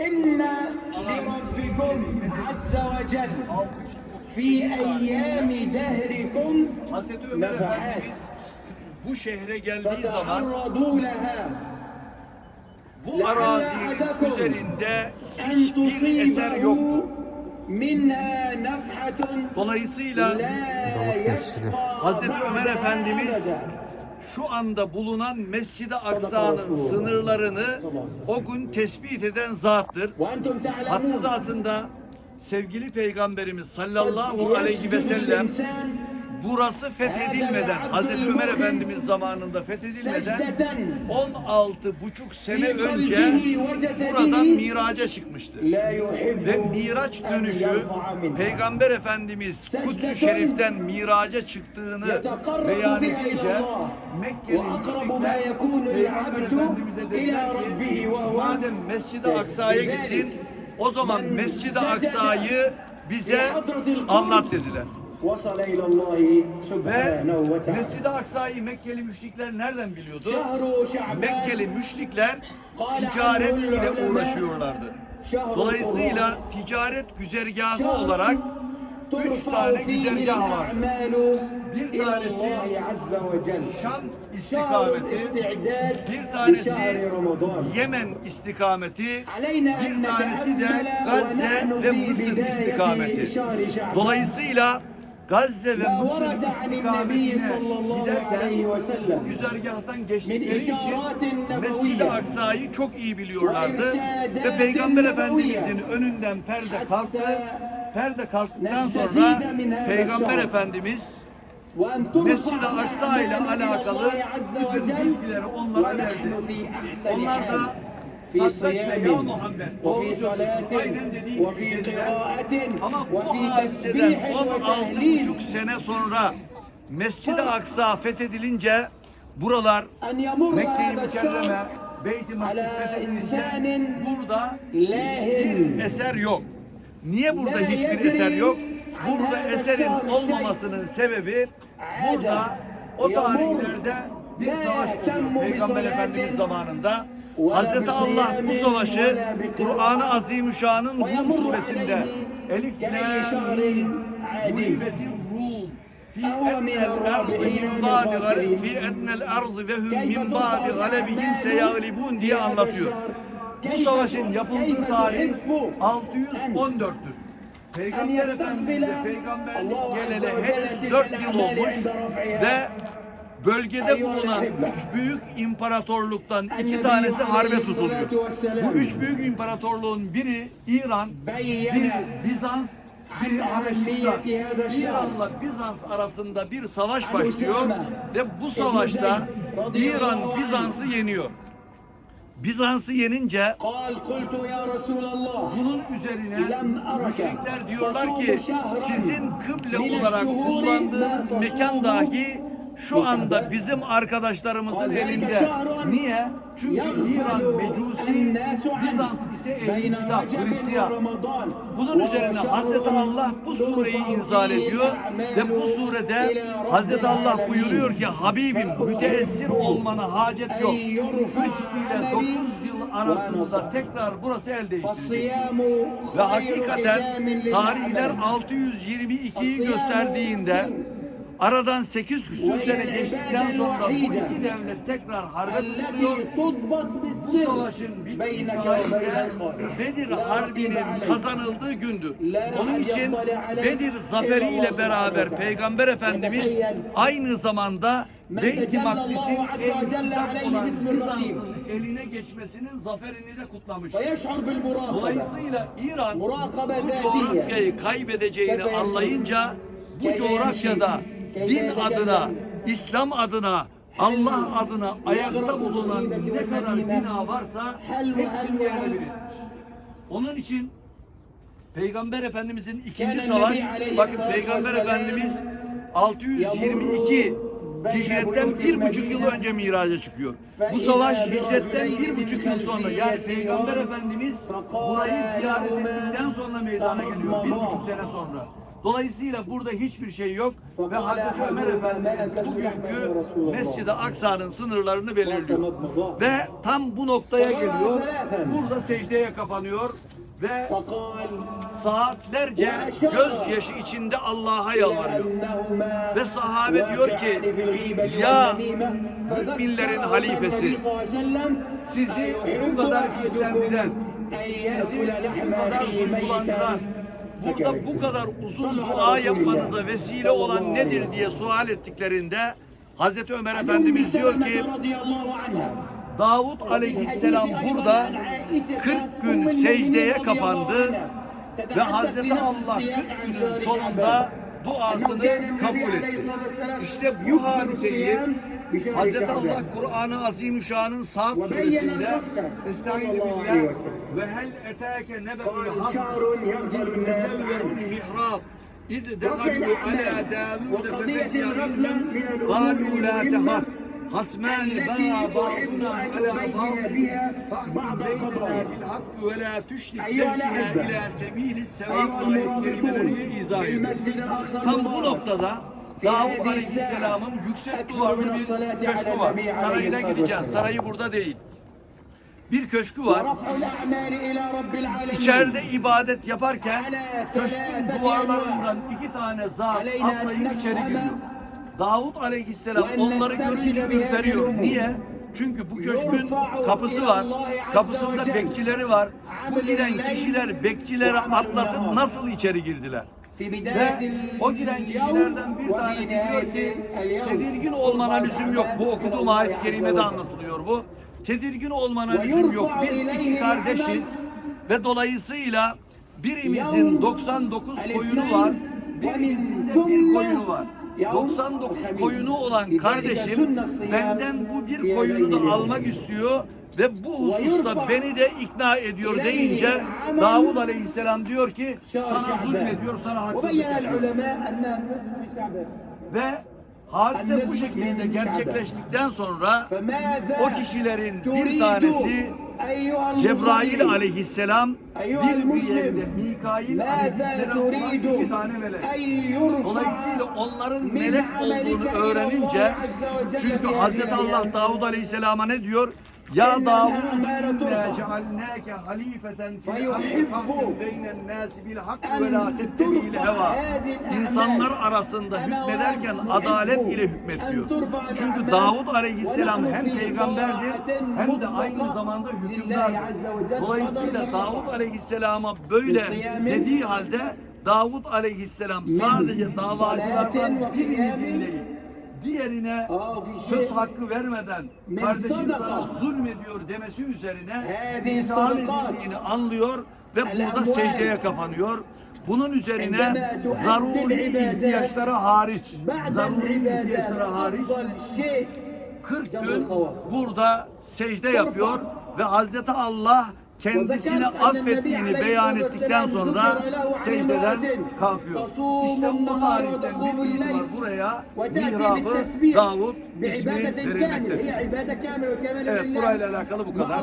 إن لربكم عز وجل في أيام دهركم Hazreti Ömer نفحات Efendimiz bu şehre geldiği zaman فتعرضوا لها bu arazinin üzerinde أن hiçbir eser تصيبه yoktu. منها نفحة Dolayısıyla لا يشقى Hazreti Ömer بعدها Efendimiz أبدا. şu anda bulunan Mescid-i Aksa'nın sınırlarını o gün tespit eden zattır. Hattı zatında sevgili peygamberimiz sallallahu aleyhi ve sellem burası fethedilmeden, Hazreti Ömer Efendimiz zamanında fethedilmeden 16 buçuk sene önce buradan miraca çıkmıştı. Ve miraç dönüşü Peygamber Efendimiz Kudüs-ü Şerif'ten miraca çıktığını beyan edince Mekke'nin Peygamber Efendimiz'e dediler ki madem Mescid-i Aksa'ya gittin o zaman Mescid-i Aksa'yı bize anlat dediler. Ve Mescid-i Aksa'yı Mekkeli müşrikler nereden biliyordu? Mekkeli müşrikler ticaret ile uğraşıyorlardı. Dolayısıyla ticaret güzergahı olarak üç tane güzergah var. Bir tanesi Şam istikameti, bir tanesi Yemen istikameti, bir tanesi de Gazze ve Mısır istikameti. Dolayısıyla Gazze ve Mısır istikametine giderken bu güzergahtan geçtikleri için Mescid-i Aksa'yı çok iyi biliyorlardı ve Peygamber Efendimizin önünden perde kalktı. Perde kalktıktan sonra Peygamber Efendimiz Mescid-i Aksa ile alakalı bütün bilgileri onlara verdi. Onlar da في Saddakte ya صيام Muhammed وفي doğru söylüyorsun صلاة aynen dediğin gibi وفي dediler. قراءة Ama bu وفي hadiseden تسبيح 16 وتهليل buçuk sene sonra Mescid-i Aksa fethedilince buralar أن يمر Mekke-i هذا Mükerreme, الشهر Beyt-i Makdis على fethedilince إنسان burada لاهٍ. hiçbir eser yok. Niye burada La hiçbir yedri eser yok? an Burada hâzâ eserin şahri olmamasının sebebi burada o Yağmur. tarihlerde bir La savaş yehtemmu oluyor. bi Peygamber salatin Efendimiz zamanında ve la Hazreti Allah bu savaşı Kur'an-ı Azimüşşan'ın Rum suresinde Elif Lam şahrin Mim adi. Gulibeti Rum fi ednel ardı min ba'di min gal- khasirin. fi ednel ardı ve hum min ba'di galebihim seyaglibun diye anlatıyor. Bu savaşın yapıldığı tarih tuhibbu 614'tür. Peygamber En Efendimiz'e peygamberlik ve henüz Celle 4 fil yıl olmuş ve bölgede bulunan üç büyük imparatorluktan iki tanesi harbe tutuluyor. Bu üç büyük imparatorluğun biri İran, biri Bizans, biri Habeşistan. İran'la Bizans arasında bir savaş başlıyor ve bu savaşta İran Bizans'ı yeniyor. Bizans'ı yenince bunun üzerine müşrikler diyorlar ki sizin kıble olarak kullandığınız mekan dahi şu anda bizim arkadaşlarımızın elinde. Niye? Çünkü İran Mecusi, Bizans ise ehli kitap, Hristiyan. Bunun üzerine Hazreti Allah bu sureyi inzal ediyor ve bu surede Hazreti Allah buyuruyor ki Habibim müteessir olmana hacet yok. Üç ile dokuz yıl arasında tekrar burası el değiştirecek. Ve hakikaten tarihler 622'yi gösterdiğinde Aradan 8 küsur sene geçtikten sonra bu iki devlet tekrar harbe tutuluyor. Bu savaşın bittiği tarihte Bedir Harbi'nin kazanıldığı gündür. Onun için Bedir zaferiyle beraber Peygamber Efendimiz aynı zamanda Beyt-i Makdis'in Bizans'ın eline geçmesinin zaferini de kutlamış. Dolayısıyla İran bu coğrafyayı kaybedeceğini anlayınca bu coğrafyada din adına, İslam adına, Allah adına ayakta bulunan ne kadar bina varsa hepsini yerle bir etmiş. Onun için Peygamber Efendimizin ikinci savaş, bakın Peygamber Efendimiz 622 hicretten bir buçuk yıl önce miraca çıkıyor. Bu savaş hicretten bir buçuk yıl sonra yani Peygamber Efendimiz burayı ziyaret ettikten sonra meydana geliyor. Bir buçuk sene sonra. Dolayısıyla burada hiçbir şey yok ve Hazreti Ömer Efendimiz bugünkü Mescid-i Aksa'nın sınırlarını belirliyor. Ve tam bu noktaya geliyor. Burada secdeye kapanıyor ve saatlerce gözyaşı içinde Allah'a yalvarıyor. Ve sahabe diyor ki ya müminlerin halifesi sizi bu kadar hislendiren, sizi bu kadar duygulandıran, burada bu kadar uzun dua yapmanıza vesile olan nedir diye sual ettiklerinde Hazreti Ömer Efendimiz diyor ki Davut aleyhisselam burada 40 gün secdeye kapandı ve Hazreti Allah 40 günün sonunda duasını kabul etti. İşte bu hadiseyi Hazreti Allah Kur'an-ı Azimüşşan'ın Saat suresinde Estaizu billah ve hel etâke nebe'ul hasr iz tesevverul mihrab iz dehalu ala Davud fefezya minhum قالوا لا تخف خصمان بغى بعضنا على بعض فاحكم بيننا بالحق ولا تشرك بيننا الى سبيل السواء ayet kerimeleriyle izah ediyor. Tam bu noktada Davud Aleyhisselam'ın yüksek duvarlı bir köşkü var. Sarayına gideceğiz. Sarayı burada değil. Bir köşkü var. İçeride ibadet yaparken köşkün duvarlarından iki tane zat atlayıp içeri giriyor. Davut aleyhisselam onları görünce ürperiyor. Niye? Çünkü bu köşkün kapısı var. Kapısında bekçileri var. Bu giren kişiler bekçileri atlatıp nasıl içeri girdiler? Ve o giren kişilerden bir tanesi diyor ki tedirgin olmana lüzum yok. Bu okuduğum ayet-i kerimede anlatılıyor bu. Tedirgin olmana lüzum yok. Biz iki kardeşiz ve dolayısıyla birimizin 99 koyunu var. Birimizin de bir koyunu var. 99 koyunu olan kardeşim benden bu bir koyunu da almak istiyor ve bu hususta beni de ikna ediyor deyince Davud Aleyhisselam diyor ki sana zulmediyor, sana haksızlık yapıyor. Ve hadise bu şekilde gerçekleştikten sonra o kişilerin bir tanesi Cebrail aleyhisselam bir diğeri de Mikail aleyhisselam olan iki tane melek. Dolayısıyla onların melek olduğunu öğrenince çünkü Hazreti Allah Davud aleyhisselama ne diyor? Ya Davud inna cealnâke halifeten fil ardı fahkum beynen nâsi bil hakkı ve la tettebi'il heva. İnsanlar arasında hükmederken adalet ile hükmet diyor. Çünkü Davud aleyhisselam hem peygamberdir hem de aynı zamanda hükümdardır. Dolayısıyla Davud aleyhisselama böyle dediği halde Davud aleyhisselam sadece davacılardan birini dinleyip diğerine söz hakkı vermeden kardeşim sana zulmediyor demesi üzerine ithal edildiğini anlıyor ve burada secdeye kapanıyor. Bunun üzerine zaruri ihtiyaçlara hariç, zaruri ihtiyaçlara hariç 40 gün burada secde yapıyor ve Hazreti Allah kendisini affettiğini beyan ettikten sonra secdeden kalkıyor. İşte o tarihten bir itibar buraya mihrabı Davud ismi verilmektedir. Evet burayla alakalı bu kadar.